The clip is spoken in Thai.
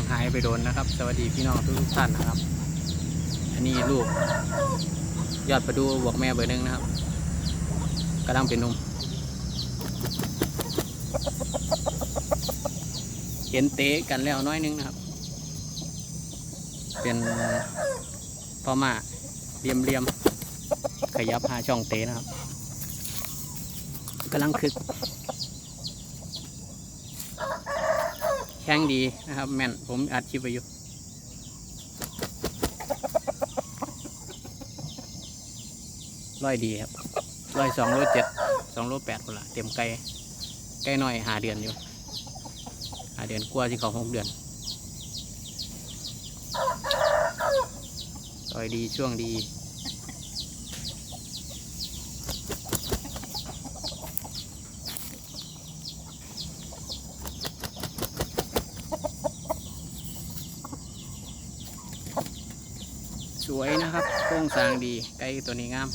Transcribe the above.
างหายไปโดนนะครับ สวัสดีพี่น้องทุกท่านนะครับ อันนี้ลูก ยอดประดูบวกแม่เบอร์หนึ่งนะครับกำลังเป็นนุ่มเห็นเตะกันแล้วน้อยหนึงนะครับ เป็นพ่อมาเรียมเรียมๆขยับหาช่องเตะนะครับกำลังคึก แข็งดีนะครับ แม่นผมอัดคลิปไปอยู่ร้อยดีครับร้อยสองโลเจ็ดสองโลแปดคนละเต็มไก่ไก่น้อยหาเดือนอยู่หาเดือนกว่าที่เขาหกเดือนร้อยดีช่วงดี วยนะครับ โครงสร้างดีไก่ตัวนี้งาม